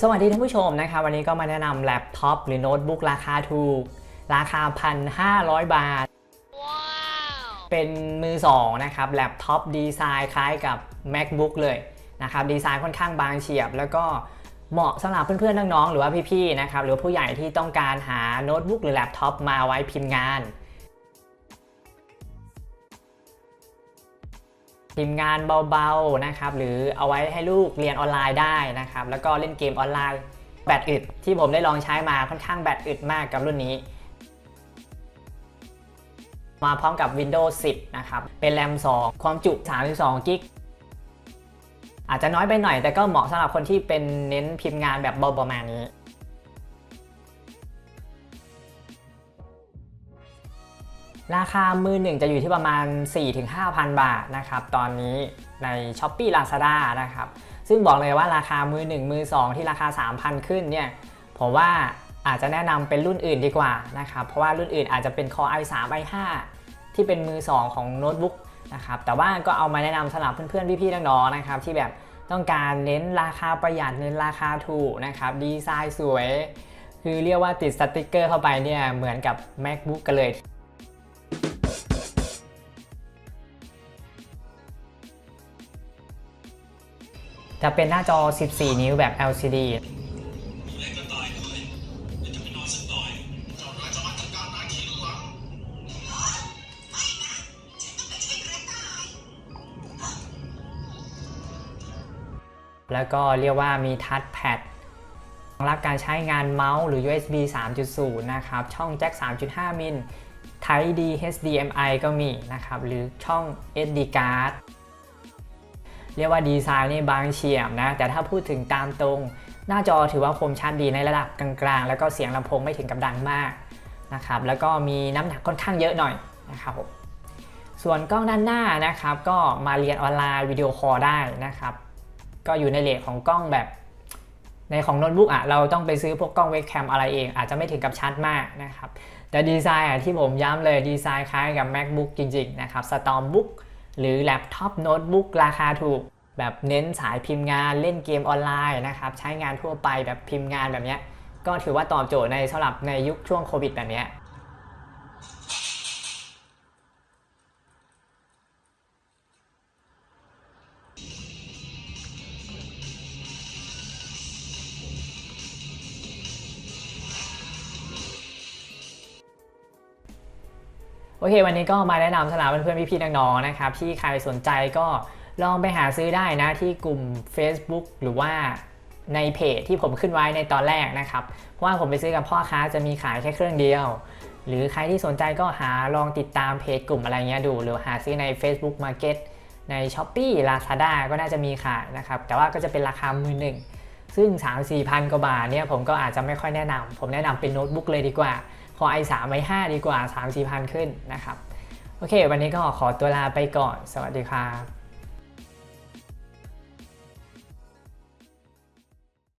สวัสดีท่านผู้ชมนะครับวันนี้ก็มาแนะนำแล็ปท็อปหรือโน้ตบุ๊กราคาถูก ราคา 1,500 บาท เป็นมือ2นะครับแล็ปท็อปดีไซน์คล้ายกับ MacBook เลยนะครับดีไซน์ค่อนข้างบางเฉียบ แล้วก็เหมาะสำหรับเพื่อนๆน้องๆหรือว่าพี่ๆนะครับหรือว่าผู้ใหญ่ที่ต้องการหาโน้ตบุ๊กหรือแล็ปท็อปมาไว้พิมพ์งาน พิมพ์งานเบาๆนะครับหรือเอาไว้ให้ลูกเรียนออนไลน์ได้นะครับแล้วก็เล่นเกมออนไลน์แบตอึดที่ผมได้ลองใช้มาค่อนข้างแบตอึดมากกับรุ่นนี้ มาพร้อมกับ Windows 10 นะครับ เป็นแรม 2 ความจุ 32 กิกอาจจะน้อยไปหน่อยแต่ก็เหมาะสำหรับคนที่เป็นเน้นพิมพ์งานแบบเบาๆประมาณนี้ ราคามือหนึ่งจะอยู่ที่ประมาณ 4-5,000 บาทนะครับตอนนี้ใน s h อ p e e Lazada นะครับซึ่งบอกเลยว่าราคามือหนึ่งมือสองที่ราคา 3,000 ขึ้นเนี่ยผมว่าอาจจะแนะนำเป็นรุ่นอื่นดีกว่านะครับเพราะว่ารุ่นอื่นอาจจะเป็น Core i3 i5 ที่เป็นมือ 2 ของโน้ตบุ๊กนะครับแต่ว่าก็เอามาแนะนำสำหรับเพื่อนๆ พี่ๆน้องๆนะครับที่แบบต้องการเน้นราคาประหยัดเน้นราคาถูกนะครับดีไซน์สวย คือเรียกว่าติดสติกเกอร์เข้าไปเนี่ยเหมือนกับ MacBook กันเลย จะเป็นหน้าจอ 14 นิ้วแบบ LCD แล้วก็เรียกว่ามีทัชแพดรองรับการใช้งานเมาส์หรือ USB 3.0 นะครับ ช่องแจ็ค 3.5 มิล Type D HDMI ก็มีนะครับ หรือช่อง SD card เรียกว่าดีไซน์นี่บางเฉียบนะ แต่ถ้าพูดถึงตามตรง หน้าจอถือว่าคมชัดดีในระดับกลางๆ แล้วก็เสียงลำโพงไม่ถึงกับดังมากนะครับ แล้วก็มีน้ำหนักค่อนข้างเยอะหน่อยนะครับผมส่วนกล้องด้านหน้านะครับก็มาเรียนออนไลน์วิดีโอคอลได้นะครับ ก็อยู่ในเลทของกล้องแบบ ในของโน้ตบุ๊กอะเราต้องไปซื้อพวกกล้องเวกแคมอะไรเอง อาจจะไม่ถึงกับชัดมากนะครับ แต่ดีไซน์อะที่ผมย้ำเลยดีไซน์คล้ายกับ MacBook จริงๆนะครับ Stormbook หรือแล็ปท็อปโน้ตบุ๊กราคาถูก แบบเน้นสายพิมพ์งานเล่นเกมออนไลน์นะครับใช้งานทั่วไปแบบพิมพ์งานแบบนี้ก็ถือว่าตอบโจทย์ในสำหรับในยุคช่วงโควิดแบบนี้ โอเค วันนี้ก็มาแนะนำสำหรับเพื่อนๆพี่ๆน้องๆนะครับที่ใครสนใจก็ลองไปหาซื้อได้นะที่กลุ่ม Facebook หรือว่าในเพจที่ผมขึ้นไว้ในตอนแรกนะครับ เพราะว่าผมไปซื้อกับพ่อค้าจะมีขายแค่เครื่องเดียว หรือใครที่สนใจก็หาลองติดตามเพจกลุ่มอะไรเงี้ยดู หรือหาซื้อใน Facebook Market ใน s h อ p e e Lazada ก็น่าจะมีขายนะครับ แต่ว่าก็จะเป็นราคามือหนึ่งซึ่ง 3 4พันกว่าบาทเนี่ยผมก็อาจจะไม่ค่อยแนะนำผมแนะนำเป็นโน้ตบุ๊กเลยดีกว่า ขอ i3 i5 ดีกว่า 3 4พันขึ้นนะครับ โอเค วันนี้ก็ขอตัวลาไปก่อน สวัสดีครับ